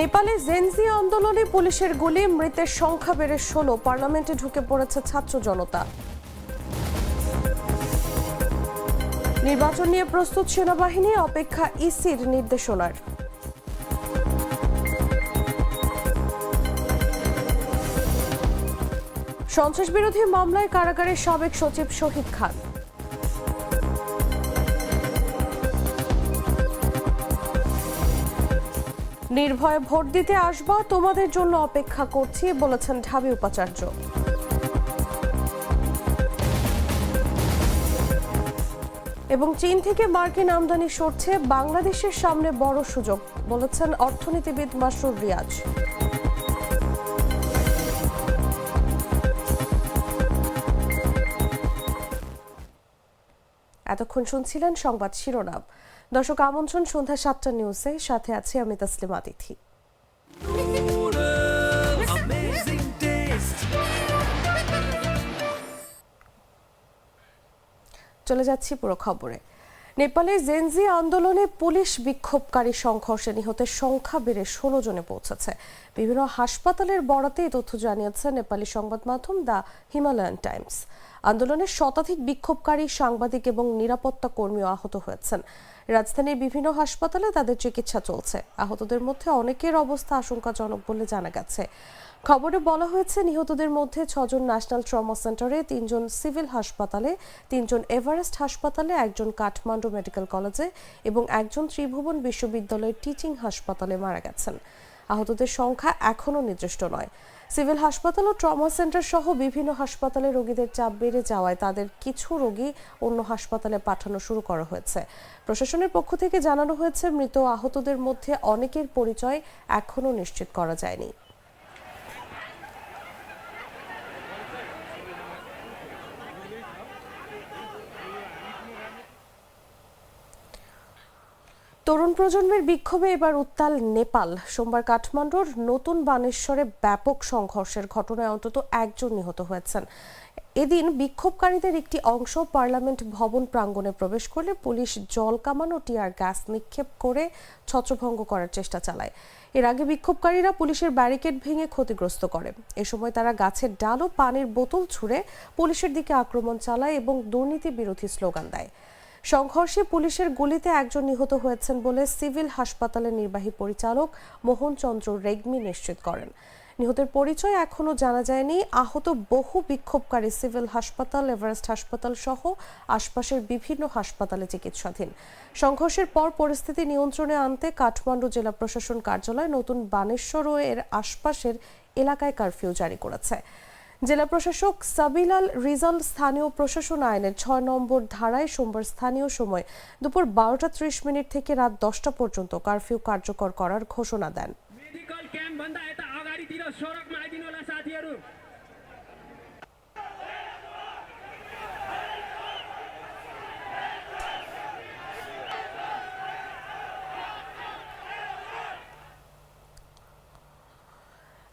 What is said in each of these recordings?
নেপালে জেনজি আন্দোলনে পুলিশের গুলি, মৃতের সংখ্যা বেড়ে ষোলো। পার্লামেন্টে ঢুকে পড়েছে ছাত্র জনতা। নির্বাচন নিয়ে প্রস্তুত সেনাবাহিনী, অপেক্ষা ইসির নির্দেশনার। সন্ত্রাস বিরোধী মামলায় কারাগারের সাবেক সচিব শহীদ খান। নির্ভয়ে ভোট দিতে আসবা, তোমাদের জন্য অপেক্ষা করছি, বলেছেন ঢাবি উপাচার্য। এবং চীন থেকে মার্কিন আমদানি সরছে, বাংলাদেশের সামনে বড় সুযোগ, বলেছেন অর্থনীতিবিদ মাসুর রিয়াজ। এতক্ষণ শুনছিলেন সংবাদ শিরোনাম। দর্শক, আমন্ত্রণ সন্ধ্যা সাতটা নিউজে। সাথে আছি আমি তসলিমা তিথি চলে যাচ্ছি পুরো খবরে। নেপালে জেনজি আন্দোলনে পুলিশ বিক্ষোভকারী সংঘর্ষে নিহতের সংখ্যা বেড়ে ষোলো জনে পৌঁছেছে। বিভিন্ন হাসপাতালের বরাতে তথ্য জানিয়েছে নেপালি সংবাদ মাধ্যম দ্য হিমালয়ান টাইমস। আন্দোলনের শতাধিক বিক্ষোভকারী, সাংবাদিক এবং নিরাপত্তা কর্মীও আহত হয়েছেন। রাজধানীর বিভিন্ন হাসপাতালে তাদের চিকিৎসা চলছে। আহতদের মধ্যে অনেকের অবস্থা আশঙ্কাজনক বলে জানা গেছে। খবরে বলা হয়েছে, নিহতদের মধ্যে ছজন ন্যাশনাল ট্রমা সেন্টারে, তিনজন সিভিল হাসপাতালে, তিনজন এভারেস্ট হাসপাতালে, একজন কাঠমান্ডু মেডিকেল কলেজে এবং একজন ত্রিভুবন বিশ্ববিদ্যালয়ের টিচিং হাসপাতালে মারা গেছেন। আহতদের সংখ্যা এখনও নির্দিষ্ট নয়। সিভিল হাসপাতাল ও ট্রমা সেন্টার সহ বিভিন্ন হাসপাতালে রোগীদের চাপ বেড়ে যাওয়ায় তাদের কিছু রোগী অন্য হাসপাতালে পাঠানো শুরু করা হয়েছে। প্রশাসনের পক্ষ থেকে জানানো হয়েছে, মৃত আহতদের মধ্যে অনেকের পরিচয় এখনও নিশ্চিত করা যায়নি। তরুণ প্রজন্মের বিক্ষোভে এবার উত্তাল নেপাল। সোমবার কাঠমান্ডুর নতুন বানেশ্বরে ব্যাপক সংঘর্ষের ঘটনায় অন্তত একজন নিহত হয়েছেন। এদিন বিক্ষোভকারীদের একটি অংশ পার্লামেন্ট ভবন প্রাঙ্গণে প্রবেশ করলে পুলিশ জল কামান টিয়ার গ্যাস নিক্ষেপ করে ছত্রভঙ্গ করার চেষ্টা চালায়। এর আগে বিক্ষোভকারীরা পুলিশের ব্যারিকেড ভেঙে ক্ষতিগ্রস্ত করে। এ সময় তারা গাছের ডাল ও পানির বোতল ছুঁড়ে পুলিশের দিকে আক্রমণ চালায় এবং দুর্নীতি বিরোধী স্লোগান দেয়। সংঘর্ষে পুলিশের গুলিতে একজন নিহত হয়েছেন বলে সিভিল হাসপাতালের নির্বাহী পরিচালক মোহন চন্দ্র রেগমি নিশ্চিত করেন। নিহতের পরিচয় এখনও জানা যায়নি। আহত বহু বিক্ষোভকারী সিভিল হাসপাতাল, এভারেস্ট হাসপাতাল সহ আশপাশের বিভিন্ন হাসপাতালে চিকিৎসাধীন। সংঘর্ষের পর পরিস্থিতি নিয়ন্ত্রণে আনতে কাঠমান্ডু জেলা প্রশাসন কার্যালয় নতুন বানেশ্বর ও এর আশপাশের এলাকায় কারফিউ জারি করেছে। জেলা প্রশাসক সাবিলাল রিজাল স্থানীয় প্রশাসন আইনের ছয় নম্বর ধারায় সোমবার স্থানীয় সময় দুপুর বারোটা ত্রিশ মিনিট থেকে রাত দশটা পর্যন্ত কারফিউ কার্যকর করার ঘোষণা দেন।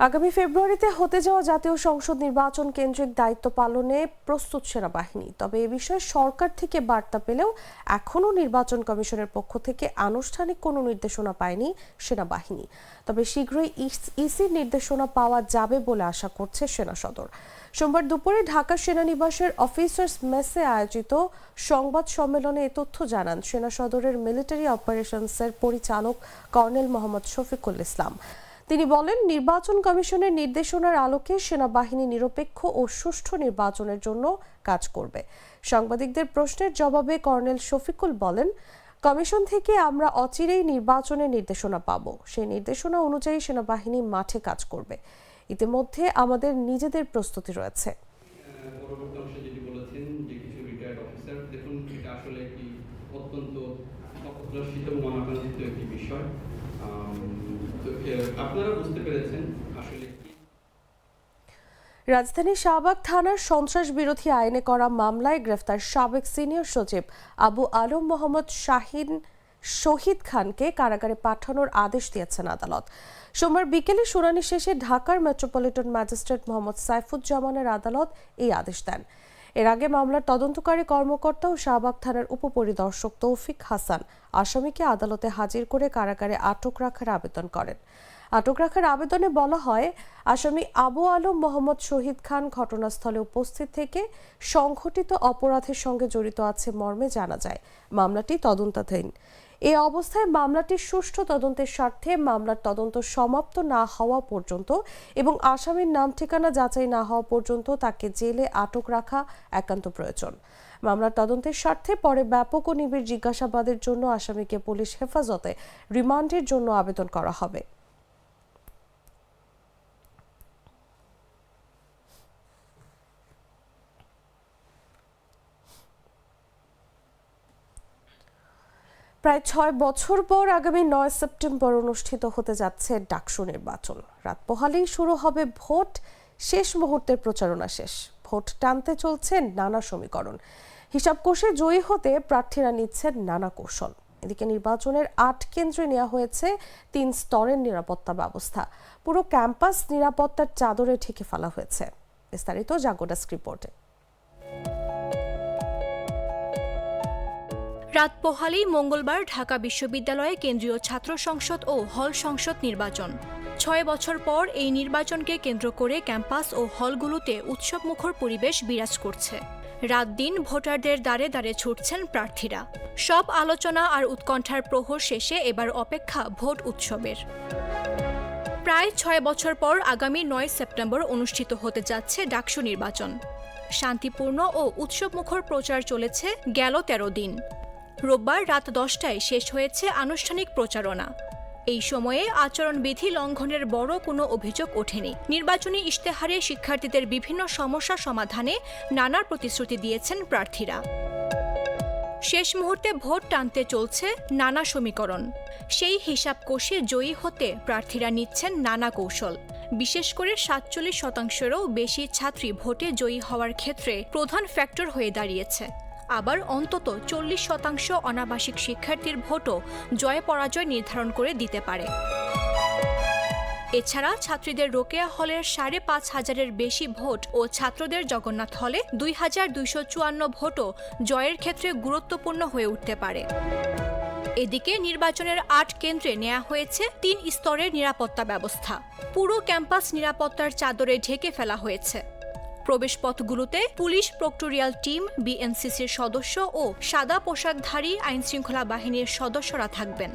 আগামী ফেব্রুয়ারিতে হতে যাওয়া জাতীয় সংসদ নির্বাচন কেন্দ্রিক দায়িত্ব পালনে প্রস্তুত সেনাবাহিনী। তবে এ বিষয়ে সরকার থেকে বার্তা পেলেও এখনও নির্বাচন কমিশনের পক্ষ থেকে আনুষ্ঠানিক কোনো নির্দেশনা পায়নি সেনাবাহিনী। তবে শীঘ্রই ইসির নির্দেশনা পাওয়া যাবে বলে আশা করছে সেনা সদর। সোমবার দুপুরে ঢাকা সেনানিবাসের অফিসার্স মেসে আয়োজিত সংবাদ সম্মেলনে এ তথ্য জানান সেনা সদরের মিলিটারি অপারেশনসের পরিচালক কর্নেল মোহাম্মদ শফিকুল ইসলাম। তিনি বলেন, নির্বাচন কমিশনের নির্দেশনার আলোকে সেনাবাহিনী নিরপেক্ষ ও সুষ্ঠু নির্বাচনের জন্য কাজ করবে। সাংবাদিকদের প্রশ্নের জবাবে কর্নেল শফিকুল বলেন, কমিশন থেকে আমরা অচিরেই নির্বাচনের নির্দেশনা পাব। সেই নির্দেশনা অনুযায়ী সেনাবাহিনী মাঠে কাজ করবে। ইতিমধ্যে আমাদের নিজেদের প্রস্তুতি রয়েছে। অত্যন্ত একটি আপনারা বুঝতে পেরেছেন আসলে রাজধানীর শাহবাগ থানার সন্ত্রাস বিরোধী আইনে করা মামলায় গ্রেফতার সাবেক সিনিয়র সচিব আবু আলম মোহাম্মদ শাহিন শহীদ খানকে কারাগারে পাঠানোর আদেশ দিয়েছেন আদালত। সোমবার বিকেলে শুনানি শেষে ঢাকার মেট্রোপলিটন ম্যাজিস্ট্রেট মোহাম্মদ সাইফুজ্জামানের আদালত এই আদেশ দেন। এর আগে মামলার তদন্তকারী কর্মকর্তা ও শাহবাগ থানার উপপরিদর্শক তৌফিক হাসান আসামিকে আদালতে হাজির করে কারাগারে আটক রাখার আবেদন করেন। আটক রাখার আবেদনে বলা হয়, আসামি আবু আলম মোহাম্মদ শহীদ খান ঘটনাস্থলে উপস্থিত থেকে সংঘটিত অপরাধের সঙ্গে জড়িত আছে মর্মে জানা যায়। মামলাটি তদন্তাধীন। এ অবস্থায় মামলাটির সুষ্ঠু তদন্তের স্বার্থে মামলার তদন্ত সমাপ্ত না হওয়া পর্যন্ত এবং আসামির নাম ঠিকানা যাচাই না হওয়া পর্যন্ত তাকে জেলে আটক রাখা একান্ত প্রয়োজন। মামলার তদন্তের স্বার্থে পরে ব্যাপক ও নিবিড় জিজ্ঞাসাবাদের জন্য আসামিকে পুলিশ হেফাজতে রিমান্ডের জন্য আবেদন করা হবে। প্রায় ছয় বছর পর আগামী নয় সেপ্টেম্বর অনুষ্ঠিত হতে যাচ্ছে ডাকসু নির্বাচন। রাত পোহালেই শুরু হবে ভোট। শেষ মুহূর্তের প্রচারণা শেষ। ভোট টানতে চলছে নানা সমীকরণ। হিসাব কষে জয়ী হতে প্রার্থীরা নিচ্ছেন নানা কৌশল। এদিকে নির্বাচনের আট কেন্দ্রে নেওয়া হয়েছে তিন স্তরের নিরাপত্তা ব্যবস্থা। পুরো ক্যাম্পাস নিরাপত্তার চাদরে ঢেকে ফেলা হয়েছে। বিস্তারিত জাগোডাস রিপোর্টে। রাত পোহালেই মঙ্গলবার ঢাকা বিশ্ববিদ্যালয়ে কেন্দ্রীয় ছাত্র সংসদ ও হল সংসদ নির্বাচন। ছয় বছর পর এই নির্বাচনকে কেন্দ্র করে ক্যাম্পাস ও হলগুলোতে উৎসবমুখর পরিবেশ বিরাজ করছে। রাত দিন ভোটারদের দ্বারে দ্বারে ছুটছেন প্রার্থীরা। সব আলোচনা আর উৎকণ্ঠার প্রহর শেষে এবার অপেক্ষা ভোট উৎসবের। প্রায় ছয় বছর পর আগামী নয় সেপ্টেম্বর অনুষ্ঠিত হতে যাচ্ছে ডাকসু নির্বাচন। শান্তিপূর্ণ ও উৎসবমুখর প্রচার চলেছে গেল তেরো দিন। রোববার রাত দশটায় শেষ হয়েছে আনুষ্ঠানিক প্রচারণা। এই সময়ে আচরণবিধি লঙ্ঘনের বড় কোনো অভিযোগ ওঠেনি। নির্বাচনী ইশতেহারে শিক্ষার্থীদের বিভিন্ন সমস্যা সমাধানে নানা প্রতিশ্রুতি দিয়েছেন প্রার্থীরা। শেষ মুহূর্তে ভোট টানতে চলছে নানা সমীকরণ। সেই হিসাব কষে জয়ী হতে প্রার্থীরা নিচ্ছেন নানা কৌশল। বিশেষ করে সাতচল্লিশ শতাংশেরও বেশি ছাত্রী ভোটে জয়ী হওয়ার ক্ষেত্রে প্রধান ফ্যাক্টর হয়ে দাঁড়িয়েছে। আবার অন্তত চল্লিশ শতাংশ অনাবাসিক শিক্ষার্থীর ভোটও জয় পরাজয় নির্ধারণ করে দিতে পারে। এছাড়া ছাত্রীদের রোকেয়া হলের সাড়ে পাঁচ হাজারের বেশি ভোট ও ছাত্রদের জগন্নাথ হলে দুই হাজার দুইশো চুয়ান্ন ভোটও জয়ের ক্ষেত্রে গুরুত্বপূর্ণ হয়ে উঠতে পারে। এদিকে নির্বাচনের আট কেন্দ্রে নেওয়া হয়েছে তিন স্তরের নিরাপত্তা ব্যবস্থা। পুরো ক্যাম্পাস নিরাপত্তার চাদরে ঢেকে ফেলা হয়েছে। প্রবেশপথগুলোতে পুলিশ প্রক্টোরিয়াল টিম, বিএনসিসির সদস্য ও সাদা পোশাকধারী আইনশৃঙ্খলা বাহিনীর সদস্যরা থাকবেন।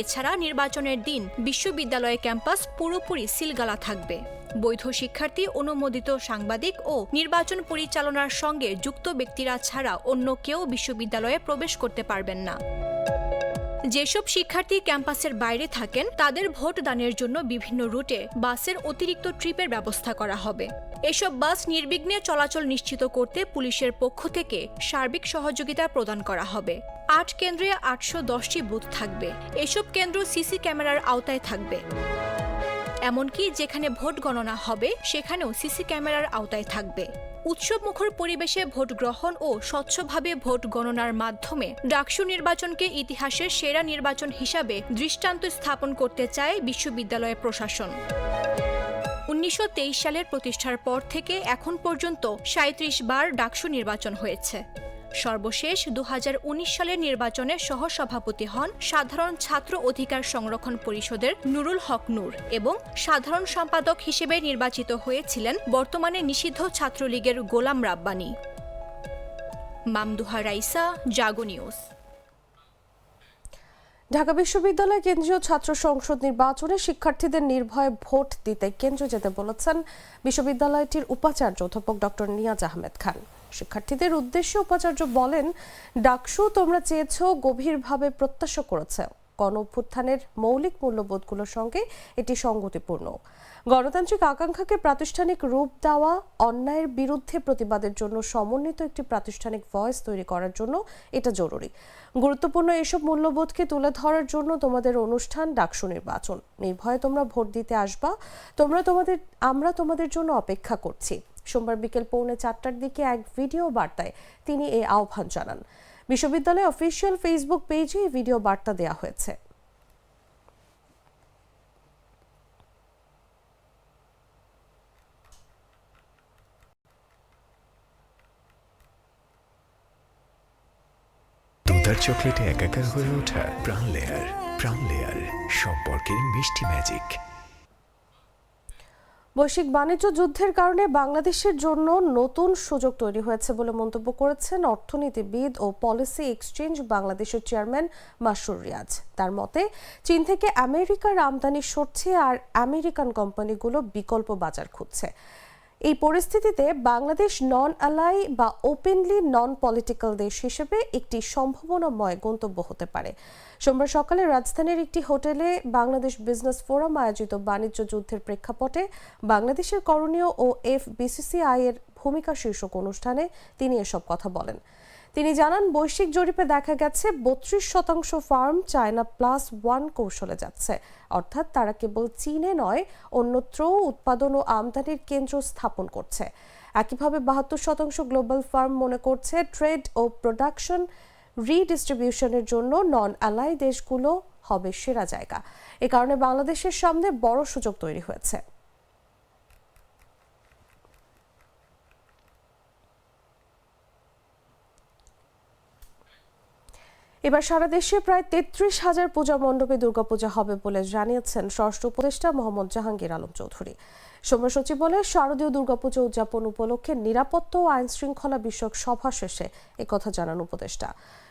এছাড়া নির্বাচনের দিন বিশ্ববিদ্যালয় ক্যাম্পাস পুরোপুরি সিলগালা থাকবে। বৈধ শিক্ষার্থী, অনুমোদিত সাংবাদিক ও নির্বাচন পরিচালনার সঙ্গে যুক্ত ব্যক্তিরা ছাড়া অন্য কেউ বিশ্ববিদ্যালয়ে প্রবেশ করতে পারবেন না। যেসব শিক্ষার্থী ক্যাম্পাসের বাইরে থাকেন, তাদের ভোট দানের জন্য বিভিন্ন রুটে বাসের অতিরিক্ত ট্রিপের ব্যবস্থা করা হবে। এসব বাস নির্বিঘ্নে চলাচল নিশ্চিত করতে পুলিশের পক্ষ থেকে সার্বিক সহযোগিতা প্রদান করা হবে। আট কেন্দ্রে আটশো দশটি বুথ থাকবে। এসব কেন্দ্র সিসি ক্যামেরার আওতায় থাকবে। এমনকি যেখানে ভোট গণনা হবে, সেখানেও সিসি ক্যামেরার আওতায় থাকবে। উৎসবমুখর পরিবেশে ভোট গ্রহণ ও স্বচ্ছভাবে ভোট গণনার মাধ্যমে ডাকসু নির্বাচনকে ইতিহাসের সেরা নির্বাচন হিসাবে দৃষ্টান্ত স্থাপন করতে চায় বিশ্ববিদ্যালয় প্রশাসন। উনিশশো তেইশ সালের প্রতিষ্ঠার পর থেকে এখন পর্যন্ত সাঁত্রিশ বার ডাকসু নির্বাচন হয়েছে। সর্বশেষ দু হাজার উনিশ সালের নির্বাচনে সহসভাপতি হন সাধারণ ছাত্র অধিকার সংরক্ষণ পরিষদের নুরুল হক নূর এবং সাধারণ সম্পাদক হিসেবে নির্বাচিত হয়েছিলেন বর্তমানে নিষিদ্ধ ছাত্রলীগের গোলাম রাব্বানী। মামদুহা রাইসা, জাগো নিউজ। ঢাকা বিশ্ববিদ্যালয় কেন্দ্রীয় ছাত্র সংসদ নির্বাচনে শিক্ষার্থীদের নির্ভয়ে ভোট দিতে কেন্দ্রে যেতে বলেছেন বিশ্ববিদ্যালয়টির উপাচার্য অধ্যাপক ডক্টর নিয়াজ আহমেদ খান। শিক্ষার্থীদের উদ্দেশ্যে উপাচার্য বলেন, ডাকসু তোমরা চেয়েছ গভীরভাবে প্রত্যাশা করেছে। গণ অভ্যুত্থানের মৌলিক মূল্যবোধগুলোর সঙ্গে এটি সঙ্গতিপূর্ণ। গণতান্ত্রিক আকাঙ্ক্ষাকে প্রাতিষ্ঠানিক রূপ দেওয়া, অন্যায়ের বিরুদ্ধে প্রতিবাদের জন্য সমন্বিত একটি প্রাতিষ্ঠানিক ভয়েস তৈরি করার জন্য এটা জরুরি। গুরুত্বপূর্ণ এসব মূল্যবোধকে তুলে ধরার জন্য তোমাদের অনুষ্ঠান ডাকসু নির্বাচন। নির্ভয়ে তোমরা ভোট দিতে আসবা। তোমরা তোমাদের, আমরা তোমাদের জন্য অপেক্ষা করছি। সোমবার বিকেল পৌনে চারটার দিকে এক ভিডিও বার্তায় তিনি এই আহ্বান জানান। বিশ্ববিদ্যালয় অফিসিয়াল ফেসবুক পেজে এই ভিডিও বার্তা দেওয়া হয়েছে। তোতার চকলেটে একাকার হয়ে ওঠা প্রাণ লেয়ার প্রাণ লেয়ার, সম্পর্কের মিষ্টি ম্যাজিক বৈশ্বিক বাণিজ্য যুদ্ধের কারণে বাংলাদেশের জন্য নতুন সুযোগ তৈরি হয়েছে বলে মন্তব্য করেছেন অর্থনীতিবিদ ও পলিসি এক্সচেঞ্জ বাংলাদেশের চেয়ারম্যান মাসুর রিয়াজ। তার মতে, চীন থেকে আমেরিকার আমদানি সরছে আর আমেরিকান কোম্পানিগুলো বিকল্প বাজার খুঁজছে। এই পরিস্থিতিতে বাংলাদেশ নন অ্যালাই বা ওপেনলি নন পলিটিক্যাল দেশ হিসেবে একটি সম্ভাবনাময় গন্তব্য হতে পারে। সোমবার সকালে রাজধানীর একটি হোটেলে বাংলাদেশ বিজনেস ফোরাম আয়োজিত বাণিজ্য যুদ্ধের প্রেক্ষাপটে বাংলাদেশের করণীয় ও এফ বিসিসিআই এর ভূমিকা শীর্ষক অনুষ্ঠানে তিনি এসব কথা বলেন। তিনি জানান, বৈশ্বিক জরিপে দেখা গেছে, বত্রিশ শতাংশ ফার্ম চায়না প্লাস ওয়ান কৌশলে যাচ্ছে। অর্থাৎ তারা কেবল চীনে নয় অন্যত্রও উৎপাদন ও আমদানির কেন্দ্র স্থাপন করছে। একইভাবে বাহাত্তর শতাংশ গ্লোবাল ফার্ম মনে করছে, ট্রেড ও প্রোডাকশন রিডিস্ট্রিবিউশনের জন্য নন অ্যালাই দেশগুলো হবে সেরা জায়গা। এ কারণে বাংলাদেশের সামনে বড় সুযোগ তৈরি হয়েছে। এবার সারা দেশে প্রায় তেত্রিশ হাজার পূজা মণ্ডপে দুর্গাপূজা হবে বলে জানিয়েছেন ষষ্ঠ উপদেষ্টা মোহাম্মদ জাহাঙ্গীর আলম চৌধুরী। সোমবার সচিব বলে শারদীয় দুর্গাপূজা উদযাপন উপলক্ষে নিরাপত্তা ও আইন শৃঙ্খলা বিষয়ক সভা শেষে একথা জানান উপদেষ্টা।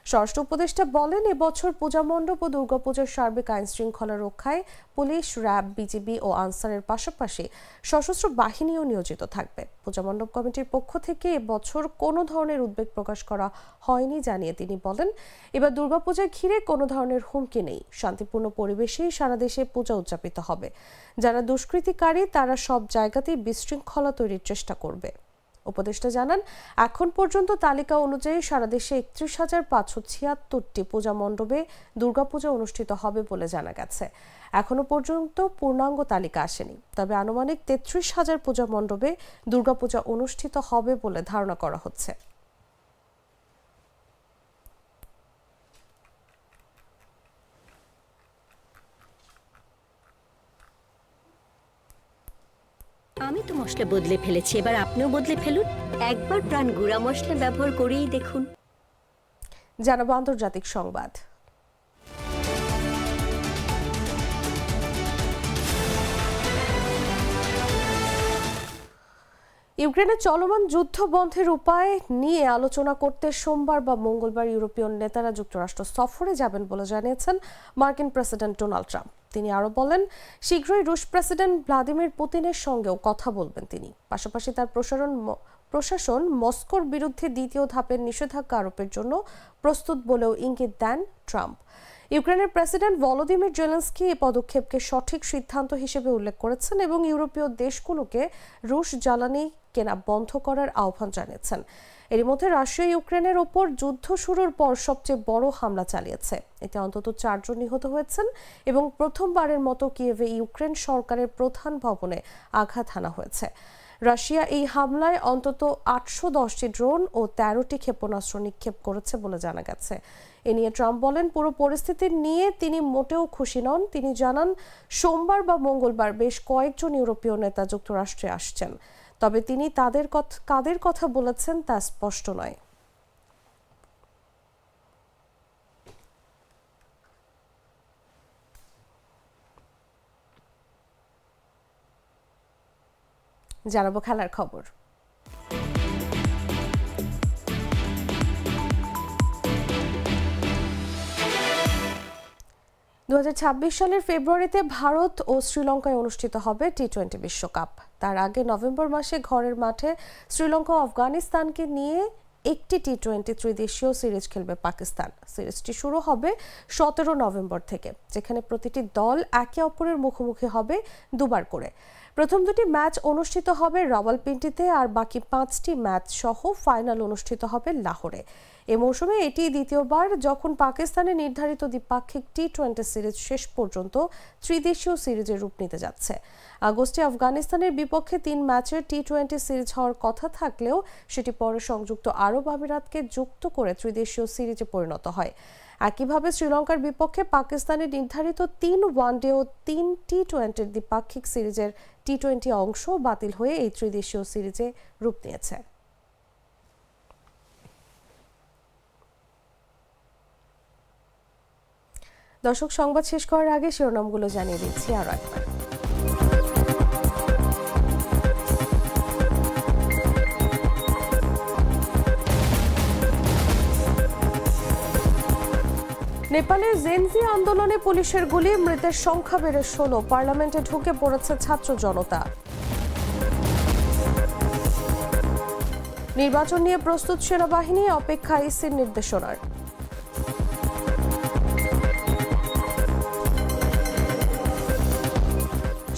স্বরাষ্ট্র উপদেষ্টা বলেন, এবছর পূজা মণ্ডপ ও দুর্গাপূজার সার্বিক আইন শৃঙ্খলা রক্ষায় পুলিশ, র্যাব, বিজিবি ও আনসারের পাশাপাশি সশস্ত্র বাহিনীও নিয়োজিত থাকবে। পূজা মণ্ডপ কমিটির পক্ষ থেকে এবছর কোনো ধরনের উদ্বেগ প্রকাশ করা হয়নি জানিয়ে তিনি বলেন, এবার দুর্গাপূজা ঘিরে কোনো ধরনের হুমকি নেই। শান্তিপূর্ণ পরিবেশেই সারা দেশে পূজা উদযাপিত হবে। যারা দুষ্কৃতিকারী, তারা সব জায়গাতেই বিশৃঙ্খলা তৈরির চেষ্টা করবে। উপদেষ্টা জানান, এখন পর্যন্ত তালিকা অনুযায়ী সারা দেশে একত্রিশ হাজার পাঁচশো ছিয়াত্তরটি পূজা মণ্ডপে দুর্গাপূজা অনুষ্ঠিত হবে বলে জানা গেছে। এখনও পর্যন্ত পূর্ণাঙ্গ তালিকা আসেনি। তবে আনুমানিক তেত্রিশ হাজার পূজা মণ্ডপে দুর্গাপূজা অনুষ্ঠিত হবে বলে ধারণা করা হচ্ছে। আমি তো মশলা বদলে ফেলেছি, এবার আপনিও বদলে ফেলুন। একবার প্রাণ গুঁড়া মশলা ব্যবহার করেই দেখুন। জানাব আন্তর্জাতিক সংবাদ। ইউক্রেনের চলমান যুদ্ধ বন্ধের উপায় নিয়ে আলোচনা করতে সোমবার বা মঙ্গলবার ইউরোপীয় নেতারা যুক্তরাষ্ট্র সফরে যাবেন বলে জানিয়েছেন মার্কিন প্রেসিডেন্ট ডোনাল্ড ট্রাম্প। তিনি আরও বলেন, শীঘ্রই রুশ প্রেসিডেন্ট ভ্লাদিমির পুতিনের সঙ্গেও কথা বলবেন তিনি। পাশাপাশি তার প্রসারণ প্রশাসন মস্কোর বিরুদ্ধে দ্বিতীয় ধাপের নিষেধাজ্ঞা আরোপের জন্য প্রস্তুত বলেও ইঙ্গিত দেন ট্রাম্প। ইউক্রেনের প্রেসিডেন্ট ভলোদিমির জেলেন্সকি এই পদক্ষেপকে সঠিক সিদ্ধান্ত হিসেবে উল্লেখ করেছেন এবং ইউরোপীয় দেশগুলোকে রুশ জ্বালানি কেনা বন্ধ করার আহ্বান জানিয়েছেন। এর মধ্যে রাশিয়া ইউক্রেনের ওপর যুদ্ধ শুরুর পর সবচেয়ে বড় হামলা চালিয়েছে। এতে অন্তত চারজন নিহত হয়েছেন এবং প্রথমবারের মতো কিয়েভে ইউক্রেন সরকারের প্রধান ভবনে আঘাত হানা হয়েছে। রাশিয়া এই হামলায় অন্তত আটশো দশটি ড্রোন ও তেরোটি ক্ষেপণাস্ত্র নিক্ষেপ করেছে বলে জানা গেছে। এ নিয়ে ট্রাম্প বলেন, পুরো পরিস্থিতি নিয়ে তিনি মোটেও খুশি নন। তিনি জানান, সোমবার বা মঙ্গলবার বেশ কয়েকজন ইউরোপীয় নেতা যুক্তরাষ্ট্রে আসছেন। তবে তিনি তাদের কাদের কথা বলেছেন তা স্পষ্ট নয়। জানাব খেলার খবর। দুহাজার ছাব্বিশ সালের ফেব্রুয়ারিতে ভারত ও শ্রীলঙ্কায় অনুষ্ঠিত হবে টি টোয়েন্টি বিশ্বকাপ। তার আগে নভেম্বর মাসে ঘরের মাঠে শ্রীলঙ্কা আফগানিস্তানকে নিয়ে একটি টি টোয়েন্টি ত্রিদেশীয় সিরিজ খেলবে পাকিস্তান। সিরিজটি শুরু হবে সতেরো নভেম্বর থেকে, যেখানে প্রতিটি দল একে অপরের মুখোমুখি হবে দুবার করে। প্রথম দুটি ম্যাচ অনুষ্ঠিত হবে রাওয়ালপিন্ডিতে আর বাকি পাঁচটি ম্যাচ সহ ফাইনাল অনুষ্ঠিত হবে লাহোরে। এ মৌসুমে এটি দ্বিতীয়বার যখন পাকিস্তানে নির্ধারিত দ্বিপাক্ষিক টি টোয়েন্টি সিরিজ শেষ পর্যন্ত ত্রিদেশীয় সিরিজের রূপ নিতে যাচ্ছে। আগস্টে আফগানিস্তানের বিপক্ষে তিন ম্যাচের টি টোয়েন্টি সিরিজ হওয়ার কথা থাকলেও সেটি পরে সংযুক্ত আরব আমিরাতকে যুক্ত করে ত্রিদেশীয় সিরিজে পরিণত হয়। একইভাবে শ্রীলঙ্কার বিপক্ষে পাকিস্তানের নির্ধারিত তিন ওয়ানডে ও তিন টি টোয়েন্টির দ্বিপাক্ষিক সিরিজের টি টোয়েন্টি অংশ বাতিল হয়ে এই ত্রিদেশীয় সিরিজে রূপ নিয়েছে। দর্শক, সংবাদ শেষ করার আগে শিরোনামগুলো জানিয়ে দিচ্ছি আরও একবার। নেপালে জেনজি আন্দোলনে পুলিশের গুলি, মৃতের সংখ্যা বেড়ে ষোলো। পার্লামেন্টে ঢুকে পড়েছে ছাত্র জনতা। নির্বাচন নিয়ে প্রস্তুত সেনাবাহিনী, অপেক্ষা ইসির নির্দেশনার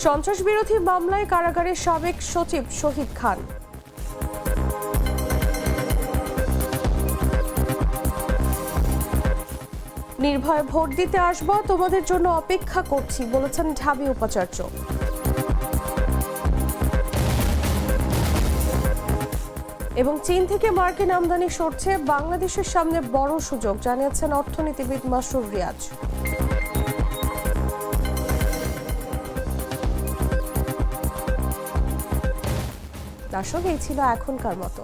সন্ত্রাস বিরোধী মামলায় কারাগারের সাবেক সচিব শহীদ খান। নির্ভয়ে ভোট দিতে আসব, তোমাদের জন্য অপেক্ষা করছি, বলেছেন ঢাবি উপাচার্য। এবং চীন থেকে মার্কিন আমদানি সরছে, বাংলাদেশের সামনে বড় সুযোগ, জানিয়েছেন অর্থনীতিবিদ মাসুর রিয়াজ। দর্শক এই ছিল এখনকার মতো।